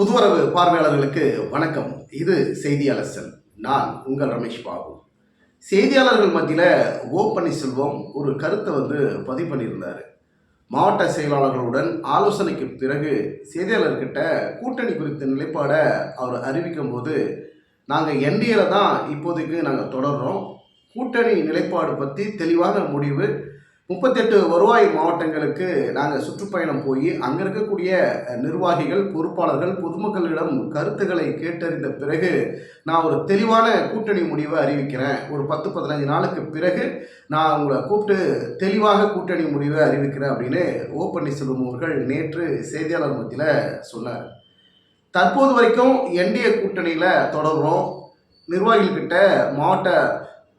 புதுவரவு பார்வையாளர்களுக்கு வணக்கம். இது செய்தியாளர் அலசல் நான் உங்கள் ரமேஷ் பாபு. செய்தியாளர்கள் மத்தியில் ஓ பன்னீர்செல்வம் ஒரு கருத்தை வந்து பதிவு பண்ணியிருந்தார். மாவட்ட செயலாளர்களுடன் ஆலோசனைக்கு பிறகு செய்தியாளர்கிட்ட கூட்டணி குறித்த நிலைப்பாடை அவர் அறிவிக்கும் போது நாங்கள் என்டிஏல தான் இப்போதைக்கு நாங்கள் தொடர்றோம். கூட்டணி நிலைப்பாடு பற்றி தெளிவான முடிவு முப்பத்தெட்டு வருவாய் மாவட்டங்களுக்கு நாங்கள் சுற்றுப்பயணம் போய் அங்கே இருக்கக்கூடிய நிர்வாகிகள் பொறுப்பாளர்கள் பொதுமக்களிடம் கருத்துக்களை கேட்டறிந்த பிறகு நான் ஒரு தெளிவான கூட்டணி முடிவை அறிவிக்கிறேன். ஒரு பத்து பதினஞ்சு நாளுக்கு பிறகு நான் உங்களை கூப்பிட்டு தெளிவாக கூட்டணி முடிவை அறிவிக்கிறேன் அப்படின்னு ஓ பன்னீர்செல்வம் அவர்கள் நேற்று செய்தியாளர் மத்தியில் சொன்னார். தற்போது வரைக்கும் என்டிஏ கூட்டணியில் தொடர்கிறோம் நிர்வாகிகள்கிட்ட மாவட்ட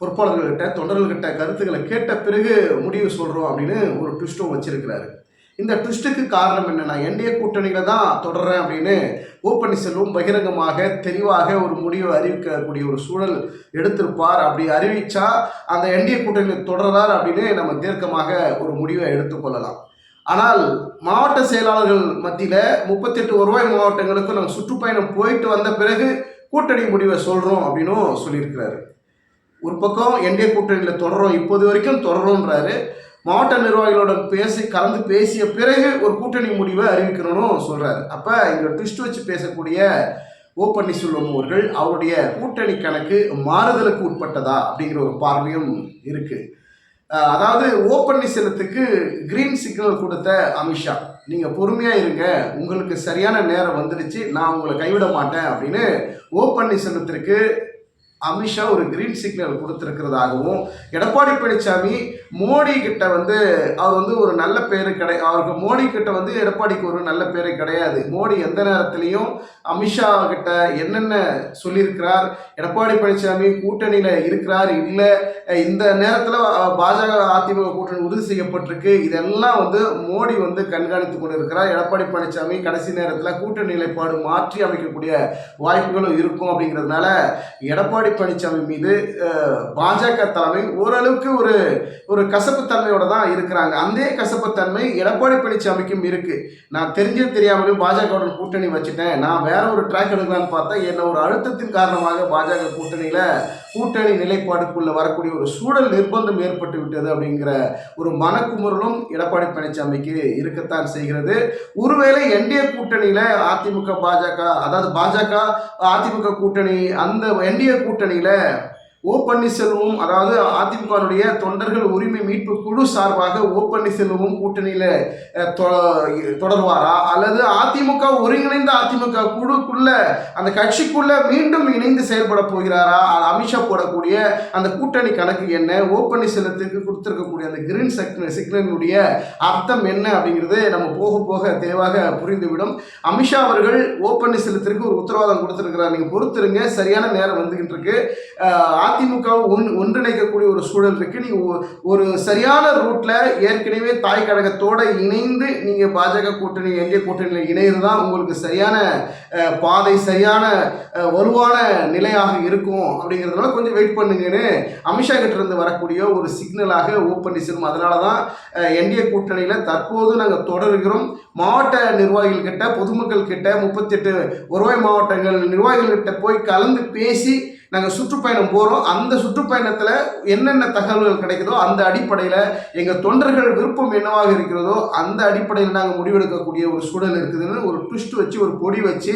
பொறுப்பாளர்கள்கிட்ட தொண்டர்கள்கிட்ட கருத்துக்களை கேட்ட பிறகு முடிவு சொல்கிறோம் அப்படின்னு ஒரு ட்விஸ்ட்டும் வச்சிருக்கிறாரு. இந்த ட்விஸ்ட்டுக்கு காரணம் என்னென்னா என்டிஏ கூட்டணியில் தான் தொடர்றேன் அப்படின்னு ஓ பன்னீர்செல்வம் பகிரங்கமாக தெளிவாக ஒரு முடிவை அறிவிக்கக்கூடிய ஒரு சூழல் எடுத்திருப்பார். அப்படி அறிவித்தா அந்த என்டிஏ கூட்டணியில் தொடர்றார் அப்படின்னு நம்ம தீர்க்கமாக ஒரு முடிவை எடுத்துக்கொள்ளலாம் ஆனால் மாவட்ட செயலாளர்கள் மத்தியில் முப்பத்தெட்டு வருவாய் மாவட்டங்களுக்கு நாங்கள் சுற்றுப்பயணம் போயிட்டு வந்த பிறகு கூட்டணி முடிவை சொல்கிறோம் அப்படின்னும் சொல்லியிருக்கிறாரு. ஒரு பக்கம் என்டிஏ கூட்டணியில் தொடரும் இப்போது வரைக்கும் தொடரும்ன்றாரு மாவட்ட நிர்வாகிகளோட பேசி கலந்து பேசிய பிறகு ஒரு கூட்டணி முடிவை அறிவிக்கணும்னு சொல்கிறாரு அப்போ இங்கே ட்விஸ்ட் வச்சு பேசக்கூடிய ஓ பன்னீர்செல்வம் அவர்கள் அவருடைய கூட்டணி கணக்கு மாறுதலுக்கு உட்பட்டதா அப்படிங்கிற ஒரு பார்வையும் இருக்குது அதாவது ஓ பன்னீர்செல்வத்துக்கு கிரீன் சிக்னல் கொடுத்த அமித்ஷா நீங்கள் பொறுமையாக இருங்க உங்களுக்கு சரியான நேரம் வந்துடுச்சு நான் உங்களை கைவிட மாட்டேன் அப்படின்னு ஓ பன்னீர்செல்வத்திற்கு அமித்ஷா ஒரு கிரீன் சிக்னல் கொடுத்துருக்கிறதாகவும் எடப்பாடி பழனிசாமி மோடி கிட்ட வந்து அவர் வந்து ஒரு நல்ல பேர் கிடை அவருக்கு மோடி கிட்ட வந்து எடப்பாடிக்கு ஒரு நல்ல பேர் கிடையாது. மோடி எந்த நேரத்துலையும் அமித்ஷா கிட்ட என்னென்ன சொல்லியிருக்கிறார் எடப்பாடி பழனிசாமி கூட்டணியில் இருக்கிறார் இல்லை இந்த நேரத்தில் பாஜக அதிமுக கூட்டணி உறுதி செய்யப்பட்டிருக்கு இதெல்லாம் வந்து மோடி வந்து கண்காணித்து கொண்டு இருக்கிறார் எடப்பாடி பழனிசாமி கடைசி நேரத்தில் கூட்டணி நிலைப்பாடு மாற்றி அமைக்கக்கூடிய வாய்ப்புகளும் இருக்கும் அப்படிங்கிறதுனால எடப்பாடி பழனிசாமி மீது பாஜக தலைமை ஓரளவுக்கு ஒரு ஒரு கசப்புத்தன்மையோட தான் இருக்கிறாங்க. அந்த கசப்புத்தன்மை எடப்பாடி பழனிசாமிக்கும் இருக்கு. நான் தெரிஞ்சே தெரியாமலும் பாஜகவுடன் கூட்டணி வச்சுட்டேன். நான் வேற ஒரு ட்ராக் எடுக்கலான்னு பார்த்தா என்ன ஒரு அழுத்தத்தின் காரணமாக பாஜக கூட்டணியில கூட்டணி நிலைப்பாடுக்குள்ளே வரக்கூடிய ஒரு சூழல் நிர்பந்தம் ஏற்பட்டு விட்டது அப்படிங்கிற ஒரு மனக்குமுறலும் எடப்பாடி பழனிசாமிக்கு இருக்கத்தான் செய்கிறது. ஒருவேளை என்டிஏ கூட்டணியில் அதிமுக பாஜக அதாவது பாஜக அதிமுக கூட்டணி அந்த என்டிஏ கூட்டணியில் ஓ பன்னீர்செல்வமும் அதாவது அதிமுகனுடைய தொண்டர்கள் உரிமை மீட்பு குழு சார்பாக ஓ பன்னீர்செல்வமும் கூட்டணியில் தொ- தொடர்வாரா? அல்லது அதிமுக ஒருங்கிணைந்த அதிமுக குழுக்குள்ள அந்த கட்சிக்குள்ள மீண்டும் இணைந்து செயல்பட போகிறாரா? அமித்ஷா போடக்கூடிய அந்த கூட்டணி கணக்கு என்ன? ஓ பன்னீர்செல்வத்துக்கு கொடுத்திருக்கக்கூடிய அந்த கிரீன் சிக்னல் சிக்னலினுடைய அர்த்தம் என்ன அப்படிங்கிறது நம்ம போக போக தெளிவாக புரிந்துவிடும். அமித்ஷா அவர்கள் ஓ பன்னீர்செல்வத்திற்கு ஒரு உத்தரவாதம் கொடுத்துருக்கிறார். நீங்கள் பொறுத்திருங்க. சரியான நேரம் வந்துகிட்டு இருக்கு அதிமுக ஒன் ஒன்றிணைக்கக்கூடிய ஒரு சூழல் இருக்கு. நீங்க ஒ- ஒரு சரியான ரூட்ல ஏற்கனவே தாய் கழகத்தோட இணைந்து நீங்க பாஜக கூட்டணி எங்கே கூட்டணியில் இணைந்து தான் உங்களுக்கு சரியான பாதை சரியான வலுவான நிலையாக இருக்கும் அப்படிங்கிறதுனால கொஞ்சம் வெயிட் பண்ணுங்கன்னு அமித்ஷா கிட்ட இருந்து வரக்கூடிய ஒரு சிக்னலாக ஓ பன்னீர்செல்வம் அதனால தான் என்டிஏ கூட்டணியில் தற்போது நாங்கள் தொடர்கிறோம். மாவட்ட நிர்வாகிகள் கிட்ட பொதுமக்கள் கிட்ட முப்பத்தெட்டு வருவாய் மாவட்டங்கள் நிர்வாகிகள் கிட்ட போய் கலந்து பேசி நாங்கள் சுற்றுப்பயணம் போகிறோம் அந்த சுற்றுப்பயணத்தில் என்னென்ன தகவல்கள் கிடைக்குதோ அந்த அடிப்படையில் எங்கள் தொண்டர்கள் விருப்பம் என்னவாக இருக்கிறதோ அந்த அடிப்படையில் நாங்கள் முடிவெடுக்கக்கூடிய ஒரு சூழல் இருக்குதுன்னு ஒரு ட்விஸ்ட் வச்சு ஒரு பொடி வச்சு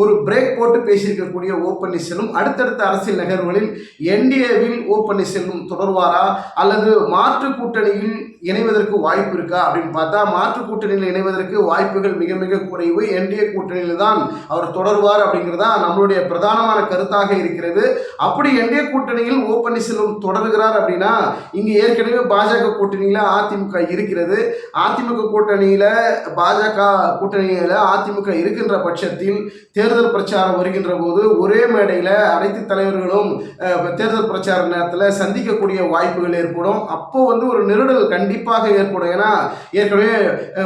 ஒரு பிரேக் போட்டு பேசியிருக்கக்கூடிய ஓ பன்னீர்செல்வம் அடுத்தடுத்த அரசியல் நகர்வுகளில் என்டிஏவில் ஓ பன்னீர்செல்வம் தொடர்வாரா? அல்லது மாற்று கூட்டணியில் இணைவதற்கு வாய்ப்பு இருக்கா? அப்படின்னு பார்த்தா மாற்று கூட்டணியில் இணைவதற்கு வாய்ப்புகள் மிக மிக குறைவு. என்டிஏ கூட்டணியில் தான் அவர் தொடர்வார் அப்படிங்கிறதா நம்மளுடைய பிரதானமான கருத்தாக இருக்கிறது. அப்படி என்டிஏ கூட்டணியில் ஓ பன்னீர்செல்வம் தொடர்கிறார் அப்படின்னா இங்கே ஏற்கனவே பாஜக கூட்டணியில் அதிமுக இருக்கிறது. அதிமுக கூட்டணியில் பாஜக கூட்டணியில் அதிமுக இருக்கின்ற பட்சத்தில் தேர்தல் தேர்தல் பிரச்சாரம் வருகின்ற போது ஒரே மேடையில் அனைத்து தலைவர்களும் தேர்தல் பிரச்சார நேரத்தில் சந்திக்கக்கூடிய வாய்ப்புகள் ஏற்படும். அப்போ வந்து ஒரு நெருடல் கண்டிப்பாக ஏற்படும். ஏன்னா ஏற்கனவே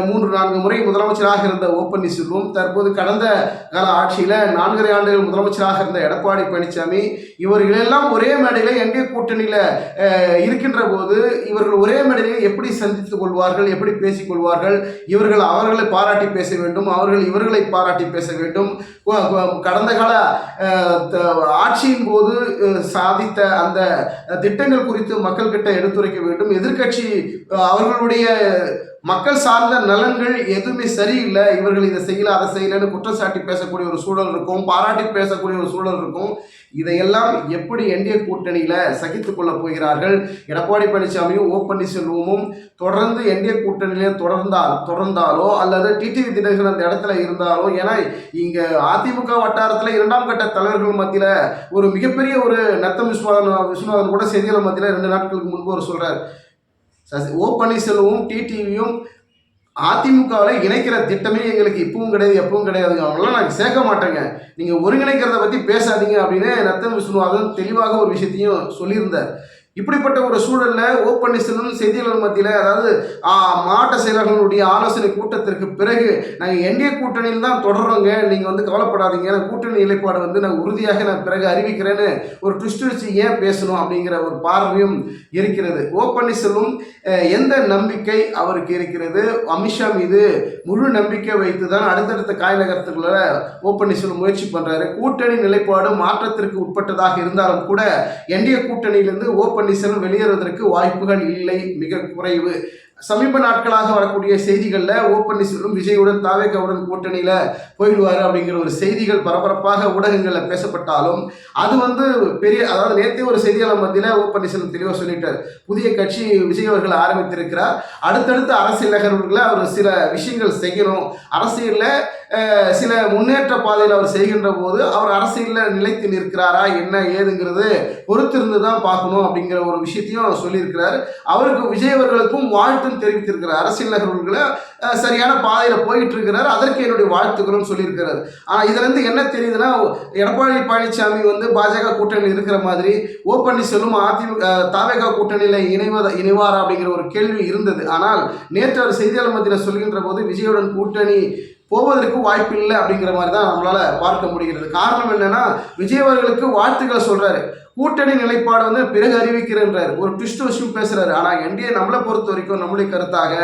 மூன்று நான்கு முறை முதலமைச்சராக இருந்த ஓ பன்னீர்செல்வம் தற்போது கடந்த கால ஆட்சியில் நான்கரை ஆண்டுகள் முதலமைச்சராக இருந்த எடப்பாடி பழனிசாமி இவர்களெல்லாம் ஒரே மேடையில் எங்கே கூட்டணியில் இருக்கின்ற போது இவர்கள் ஒரே மேடையில் எப்படி சந்தித்துக் கொள்வார்கள் எப்படி பேசிக்கொள்வார்கள் இவர்கள் அவர்களை பாராட்டி பேச வேண்டும் அவர்கள் இவர்களை பாராட்டி பேச வேண்டும். கடந்த கால த- ஆட்சியின் போது சாதித்த அந்த திட்டங்கள் குறித்து மக்கள்கிட்ட எடுத்துரைக்க வேண்டும். எதிர்க்கட்சி அவர்களுடைய மக்கள் சார்ந்த நலன்கள் எதுவுமே சரியில்லை. இவர்கள் இதை செய்யல அதை செய்யலன்னு குற்றம் சாட்டி பேசக்கூடிய ஒரு சூழல் இருக்கும் பாராட்டி பேசக்கூடிய ஒரு சூழல் இருக்கும். இதையெல்லாம் எப்படி என்டிஏ கூட்டணியில் சகித்து கொள்ளப் போகிறார்கள்? எடப்பாடி பழனிசாமியும் ஓ பன்னீர்செல்வமும் தொடர்ந்து என்டிஏ கூட்டணியிலே தொடர்ந்தால் தொடர்ந்தாலோ அல்லது டிடிவி தினகரன் அந்த இடத்துல இருந்தாலோ ஏன்னா இங்கே அதிமுக வட்டாரத்தில் இரண்டாம் கட்ட தலைவர்கள் மத்தியில் ஒரு மிகப்பெரிய ஒரு நத்தம் விஸ்வநாதன் விஸ்வநாதன் கூட செய்தியாளர் மத்தியில் ரெண்டு நாட்களுக்கு முன்பு ஒரு சொல்கிறார் ஓ பன்னீர்செல்வமும் டிடிவியும் அதிமுகவில் இணைக்கிற திட்டமே எங்களுக்கு இப்பவும் கிடையாது எப்பவும் கிடையாதுங்க. அவங்களாம் நாங்கள் சேர்க்க மாட்டேங்க. நீங்கள் ஒருங்கிணைக்கிறத பற்றி பேசாதீங்க அப்படின்னு நத்தன் விஸ்வநாதன் தெளிவாக ஒரு விஷயத்தையும் சொல்லியிருந்தார். இப்படிப்பட்ட ஒரு சூழலில் ஓ பன்னீர்செல்வம் செய்தியாளர் மத்தியில் அதாவது மாவட்ட செயலாளர்களுடைய ஆலோசனை கூட்டத்திற்கு பிறகு நாங்கள் என்டிஏ கூட்டணியில் தான் தொடர்றோங்க நீங்கள் வந்து கவலைப்படாதீங்க நான் கூட்டணி நிலைப்பாடு வந்து நான் உறுதியாக நான் பிறகு அறிவிக்கிறேன்னு ஒரு ட்விஸ்ட் வச்சு ஏன் பேசணும் அப்படிங்கிற ஒரு பார்வையும் இருக்கிறது. ஓ பன்னீர்செல்வம் எந்த நம்பிக்கை அவருக்கு இருக்கிறது? அமித்ஷா மீது முழு நம்பிக்கை வைத்து தான் அடுத்தடுத்த காய் நகரத்துக்குள்ள ஓ பன்னீர்செல்வம் முயற்சி பண்ணுறாரு கூட்டணி நிலைப்பாடு மாற்றத்திற்கு உட்பட்டதாக இருந்தாலும் கூட என்டிஏ கூட்டணியிலிருந்து ஓ பன்னீர்செல்வம் வெளியேறுவதற்கு வாய்ப்புகள் இல்லை மிக குறைவு. சமீப நாட்களாக வரக்கூடிய செய்திகளில் ஓ பன்னீர்செல்வம் விஜயுடன் தாவேக்காவுடன் கூட்டணியில் போயிடுவார் அப்படிங்கிற ஒரு செய்திகள் பரபரப்பாக ஊடகங்களில் பேசப்பட்டாலும் அது வந்து பெரிய அதாவது நேற்றே ஒரு செய்தியாளர் மத்தியில் ஓ பன்னீர்செல்வம் தெளிவாக சொல்லிட்டார். புதிய கட்சி விஜய் அவர்கள் ஆரம்பித்திருக்கிறார். அடுத்தடுத்த அரசியல் நகர்வுகளை அவர் சில விஷயங்கள் செய்யணும். அரசியலில் சில முன்னேற்ற பாதையில் அவர் செய்கின்ற போது அவர் அரசியலில் நிலைத்து நிற்கிறாரா என்ன ஏதுங்கிறது பொறுத்திருந்து தான் பார்க்கணும் அப்படிங்கிற ஒரு விஷயத்தையும் சொல்லியிருக்கிறார். அவருக்கு விஜய் அவர்களுக்கும் வாழ்த்து ஆறுதல் தெரிவித்திருக்கிறார் அரசியல் நகர்வுகளை சரியான பாதையில் போயிட்டு இருக்கிறார் அதற்கு என்னுடைய வாழ்த்துக்களும் சொல்லியிருக்கிறார். ஆனால் இதுலேருந்து என்ன தெரியுதுன்னா எடப்பாடி பழனிசாமி வந்து பாஜக கூட்டணியில் இருக்கிற மாதிரி ஓ பன்னீர்செல்வம் அதிமுக தாவேகா கூட்டணியில் இணைவத இணைவாரா அப்படிங்கிற ஒரு கேள்வி இருந்தது. ஆனால் நேற்று அவர் செய்தியாளர் மத்தியில் சொல்கின்ற போது விஜயுடன் கூட்டணி போவதற்கு வாய்ப்பு இல்லை அப்படிங்கிற மாதிரி தான் நம்மளால் பார்க்க முடிகிறது. காரணம் என்னென்னா விஜய் அவர்களுக்கு வாழ்த்துக்களை சொல்கிறாரு கூட்டணி நிலைப்பாடு வந்து பிறகு அறிவிக்கிறேன்றார். ஒரு ட்விஸ்ட் விஷயம் பேசுகிறாரு ஆனால் என்டிஏ நம்மளை பொறுத்த வரைக்கும் நம்முடைய கருத்தாக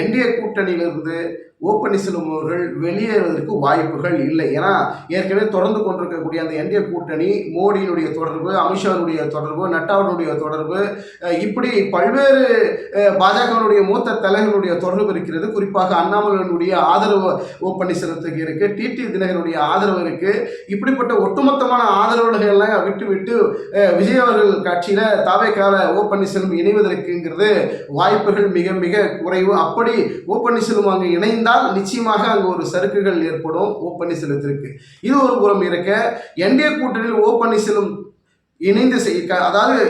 என்டிஏ கூட்டணியிலிருந்து ஓ பன்னீர்செல்வம் அவர்கள் வெளியேறுவதற்கு வாய்ப்புகள் இல்லை. ஏன்னா ஏற்கனவே தொடர்ந்து கொண்டிருக்கக்கூடிய அந்த என்டிஏ கூட்டணி மோடியினுடைய தொடர்பு அமித்ஷாவுடைய தொடர்பு நட்டாவுடைய தொடர்பு இப்படி பல்வேறு பாஜகவினுடைய மூத்த தலைவர்களுடைய தொடர்பு இருக்கிறது. குறிப்பாக அண்ணாமலையினுடைய ஆதரவு ஓ பன்னீர்செல்வத்துக்கு இருக்குது டிடி தினகரனுடைய ஆதரவு இருக்குது இப்படிப்பட்ட ஒட்டுமொத்தமான ஆதரவுகளை எல்லாம் விட்டு விட்டு விஜய் அவர்கள் கட்சியில் தாவேக்கால ஓ பன்னீர்செல்வம் இணைவதற்குங்கிறது வாய்ப்புகள் மிக மிக குறைவு. அப்படி ஓ பன்னீர்செல்வம் அங்கே இணைந்தால் நிச்சயமாக அங்கு ஒரு சறுக்குகள் ஏற்படும். ஓ பன்னீர்செல்வத்திற்கு இது ஒரு புறம் இருக்க. என்டிஏ கூட்டணியில் ஓ பன்னீர்செல்வம் இணைந்து செய் அதாவது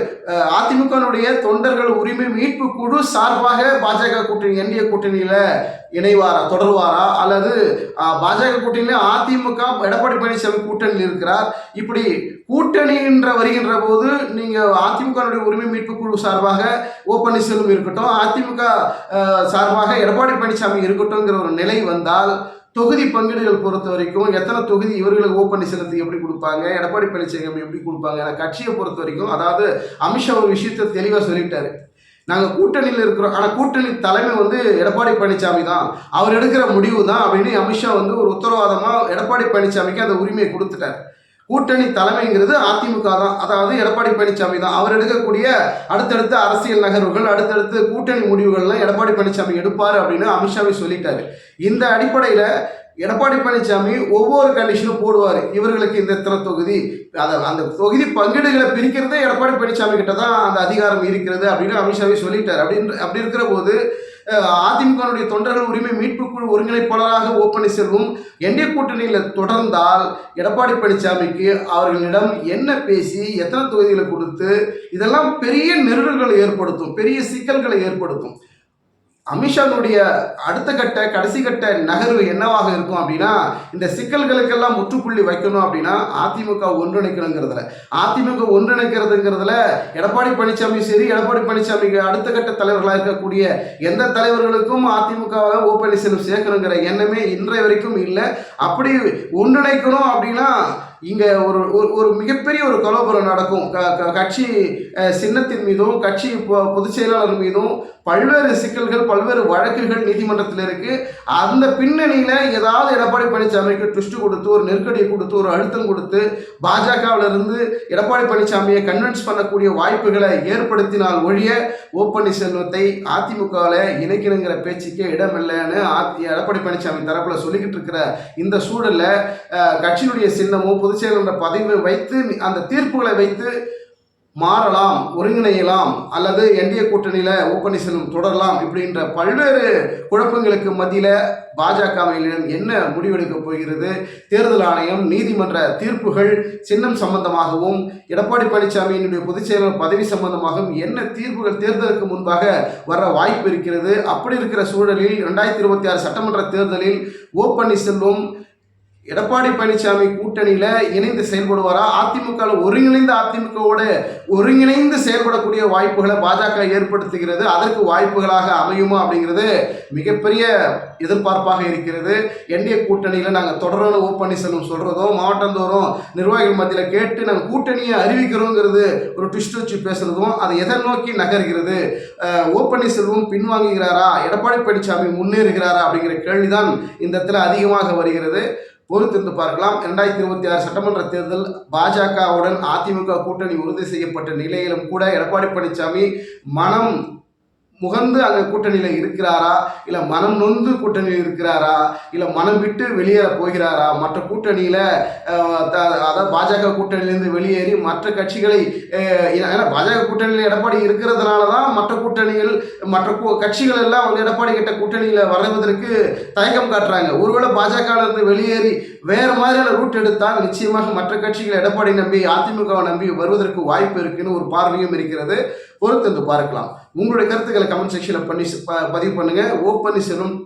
அதிமுகனுடைய அதிமுகவினுடைய தொண்டர்கள் உரிமை மீட்பு குழு சார்பாக பாஜக கூட்டணி என்டிஏ கூட்டணியில இணைவாரா தொடர்வாரா? அல்லது பாஜக கூட்டணியில அதிமுக எடப்பாடி பழனிசாமி கூட்டணியில் இருக்கிறார். இப்படி கூட்டணின்ற வருகின்ற போது நீங்க அதிமுகனுடைய உரிமை மீட்பு குழு சார்பாக ஓ பன்னீர்செல்வம் இருக்கட்டும் அதிமுக சார்பாக எடப்பாடி பழனிசாமி இருக்கட்டும்ங்கிற ஒரு நிலை வந்தால் தொகுதி பங்கீடுகள் பொறுத்த வரைக்கும் எத்தனை தொகுதி இவர்களுக்கு ஓ பன்னீர்செல்வத்துக்கு எப்படி கொடுப்பாங்க எடப்பாடி பழனிசாமி எப்படி கொடுப்பாங்க கட்சியை பொறுத்த வரைக்கும் அதாவது அமித்ஷா ஒரு விஷயத்தை தெளிவாக சொல்லிட்டாரு. நாங்கள் கூட்டணியில் இருக்கிறோம். ஆனால் கூட்டணி தலைமை வந்து எடப்பாடி பழனிசாமி தான். அவர் எடுக்கிற முடிவு தான் அப்படின்னு அமித்ஷா வந்து ஒரு உத்தரவாதமாக எடப்பாடி பழனிசாமிக்கு அந்த உரிமையை கொடுத்துட்டார். கூட்டணி தலைமைங்கிறது அதிமுக தான். அதாவது எடப்பாடி பழனிசாமி தான். அவர் எடுக்கக்கூடிய அடுத்தடுத்த அரசியல் நகர்வுகள் அடுத்தடுத்து கூட்டணி முடிவுகள்லாம் எடப்பாடி பழனிசாமி எடுப்பார் அப்படின்னு அமித்ஷாவே சொல்லிட்டாரு. இந்த அடிப்படையில் எடப்பாடி பழனிசாமி ஒவ்வொரு கண்டிஷனும் போடுவார். இவர்களுக்கு இந்த இத்தனை தொகுதி அதை அந்த தொகுதி பங்கீடுகளை பிரிக்கிறதே எடப்பாடி பழனிசாமி கிட்ட தான் அந்த அதிகாரம் இருக்கிறது அப்படின்னு அமித்ஷாவே சொல்லிட்டார். அப்படின்னு அப்படி இருக்கிற போது அதிமுகனுடைய தொண்டர்கள் உரிமை மீட்பு குழு ஒருங்கிணைப்பாளராக ஓ பன்னீர்செல்வம் என்டிஏ கூட்டணியில் தொடர்ந்தால் எடப்பாடி பழனிசாமிக்கு அவர்களிடம் என்ன பேசி எத்தனை தொகுதிகளை கொடுத்து இதெல்லாம் பெரிய நெருடல்களை ஏற்படுத்தும் பெரிய சிக்கல்களை ஏற்படுத்தும். அமித்ஷாவுடைய அடுத்த கட்ட கடைசி கட்ட நகர்வு என்னவாக இருக்கும் அப்படின்னா இந்த சிக்கல்களுக்கெல்லாம் முற்றுப்புள்ளி வைக்கணும் அப்படின்னா அதிமுக ஒன்றிணைக்கணுங்கிறதுல. அதிமுக ஒன்றிணைக்கிறதுங்கிறதுல எடப்பாடி பழனிசாமி சரி எடப்பாடி பழனிசாமி அடுத்த கட்ட தலைவர்களாக இருக்கக்கூடிய எந்த தலைவர்களுக்கும் அதிமுகவை ஓ பன்னீர்செல்வம் சேர்க்கணுங்கிற எண்ணமே இன்றைய வரைக்கும் இல்லை. அப்படி ஒன்றிணைக்கணும் அப்படின்னா இங்கே ஒரு ஒரு- ஒரு மிகப்பெரிய ஒரு கலோபரம் நடக்கும். க- க- கட்சி சின்னத்தின் மீதும் கட்சி பொ- பொதுச் செயலாளர் மீதும் பல்வேறு சிக்கல்கள் பல்வேறு வழக்குகள் நீதிமன்றத்தில் இருக்குது அந்த பின்னணியில் ஏதாவது எடப்பாடி பழனிசாமிக்கு ட்விஸ்ட் கொடுத்து ஒரு நெருக்கடியை கொடுத்து ஒரு அழுத்தம் கொடுத்து பாஜகவிலிருந்து எடப்பாடி பழனிசாமியை கன்வின்ஸ் பண்ணக்கூடிய வாய்ப்புகளை ஏற்படுத்தினால் ஒழிய ஓ பன்னீர்செல்வத்தை அதிமுகவில் இணைக்கணுங்கிற பேச்சுக்கே இடமில்லைன்னு ஆதி எடப்பாடி பழனிசாமி தரப்பில் சொல்லிக்கிட்டு இருக்கிற இந்த சூழல்ல கட்சியினுடைய சின்னமும் பொதுச் செயலாளர் பதவி வைத்து அந்த தீர்ப்புகளை வைத்து மாறலாம் ஒருங்கிணையலாம் அல்லது என்டிஏ கூட்டணியில் ஓ தொடரலாம் இப்படின்ற பல்வேறு குழப்பங்களுக்கு மத்தியில் பாஜகவினிடம் என்ன முடிவெடுக்கப் போகிறது? தேர்தல் ஆணையம் நீதிமன்ற தீர்ப்புகள் சின்னம் சம்பந்தமாகவும் எடப்பாடி பழனிசாமியினுடைய பொதுச் செயலாளர் பதவி சம்பந்தமாகவும் என்ன தீர்ப்புகள் தேர்தலுக்கு முன்பாக வர வாய்ப்பு இருக்கிறது? அப்படி இருக்கிற சூழலில் ரெண்டாயிரத்தி இருபத்தி ஆறு சட்டமன்ற தேர்தலில் ஓ பன்னீர்செல்வம் எடப்பாடி பழனிசாமி கூட்டணியில் இணைந்து செயல்படுவாரா? அதிமுக ஒருங்கிணைந்த அதிமுகவோடு ஒருங்கிணைந்து செயல்படக்கூடிய வாய்ப்புகளை பாஜக ஏற்படுத்துகிறது. அதற்கு வாய்ப்புகளாக அமையுமா அப்படிங்கிறது மிகப்பெரிய எதிர்பார்ப்பாக இருக்கிறது. என்டிஏ கூட்டணியில் நாங்கள் தொடர்ந்து ஓ பன்னீர்செல்வம் சொல்கிறதும் மாவட்டந்தோறும் நிர்வாகிகள் மத்தியில் கேட்டு நாங்கள் கூட்டணியை அறிவிக்கிறோங்கிறது ஒரு ட்விஸ்ட் வச்சு பேசுகிறதும் அதை எதை நோக்கி நகர்கிறது? ஓ பன்னீர்செல்வம் பின்வாங்குகிறாரா? எடப்பாடி பழனிசாமி முன்னேறுகிறாரா அப்படிங்கிற கேள்விதான் இந்த இடத்துல அதிகமாக வருகிறது. பொறுத்திருந்து பார்க்கலாம். இரண்டாயிரத்தி இருபத்தி ஆறு சட்டமன்ற தேர்தல் பாஜகவுடன் அதிமுக கூட்டணி உறுதி செய்யப்பட்ட நிலையிலும் கூட எடப்பாடி பழனிசாமி மனம் முகந்து அங்கே கூட்டணியில் இருக்கிறாரா? இல்லை மனம் நொந்து கூட்டணியில் இருக்கிறாரா? இல்லை மனம் விட்டு வெளியேற போகிறாரா? மற்ற கூட்டணியில் அதாவது பாஜக கூட்டணியிலேருந்து வெளியேறி மற்ற கட்சிகளை ஏன்னா பாஜக கூட்டணியில் எடப்பாடி இருக்கிறதுனால தான் மற்ற கூட்டணிகள் மற்ற கட்சிகள் எல்லாம் வந்து எடப்பாடி கிட்ட கூட்டணியில் வருவதற்கு தயக்கம் காட்டுறாங்க. ஒருவேளை பாஜகவில் இருந்து வெளியேறி வேறு மாதிரியான ரூட் எடுத்தால் நிச்சயமாக மற்ற கட்சிகள் எடப்பாடி நம்பி அதிமுகவை நம்பி வருவதற்கு வாய்ப்பு இருக்குன்னு ஒரு பார்வையும் இருக்கிறது. பொறுத்து பார்க்கலாம். உங்களுடைய கருத்துக்களை கமெண்ட் செக்ஷனில் பண்ணி ப- பதிவு பண்ணுங்க. ஓ பன்னீர்செல்வம்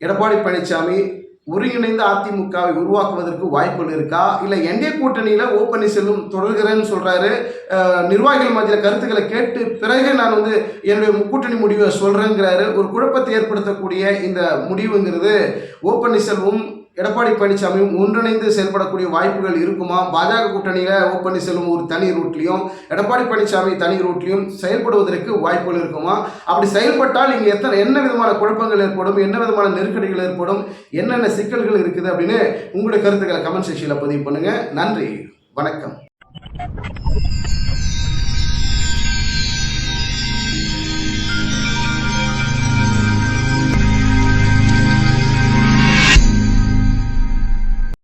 எடப்பாடி பழனிசாமி ஒருங்கிணைந்த அதிமுகவை உருவாக்குவதற்கு வாய்ப்புகள் இருக்கா? இல்லை என்டிஏ கூட்டணியில் ஓ பன்னீர்செல்வம் தொடர்கிறேன்னு சொல்கிறாரு நிர்வாகிகள் மத்தியில் கருத்துக்களை கேட்டு பிறகு நான் வந்து என்னுடைய கூட்டணி முடிவை சொல்கிறேங்கிறாரு ஒரு குழப்பத்தை ஏற்படுத்தக்கூடிய இந்த முடிவுங்கிறது. ஓ பன்னீர்செல்வம் எடப்பாடி பழனிசாமியும் ஒன்றிணைந்து செயல்படக்கூடிய வாய்ப்புகள் இருக்குமா? பாஜக கூட்டணியில் ஓ பன்னீர்செல்வம் ஒரு தனி ரூட்லையும் எடப்பாடி பழனிசாமி தனி ரூட்லையும் செயல்படுவதற்கு வாய்ப்புகள் இருக்குமா? அப்படி செயல்பட்டால் இங்கே எத்தனை என்ன விதமான குழப்பங்கள் ஏற்படும்? என்ன விதமான நெருக்கடிகள் ஏற்படும்? என்னென்ன சிக்கல்கள் இருக்குது அப்படின்னு உங்களுடைய கருத்துக்களை கமெண்ட் செக்ஷனில் பதிவு பண்ணுங்கள் நன்றி. வணக்கம்.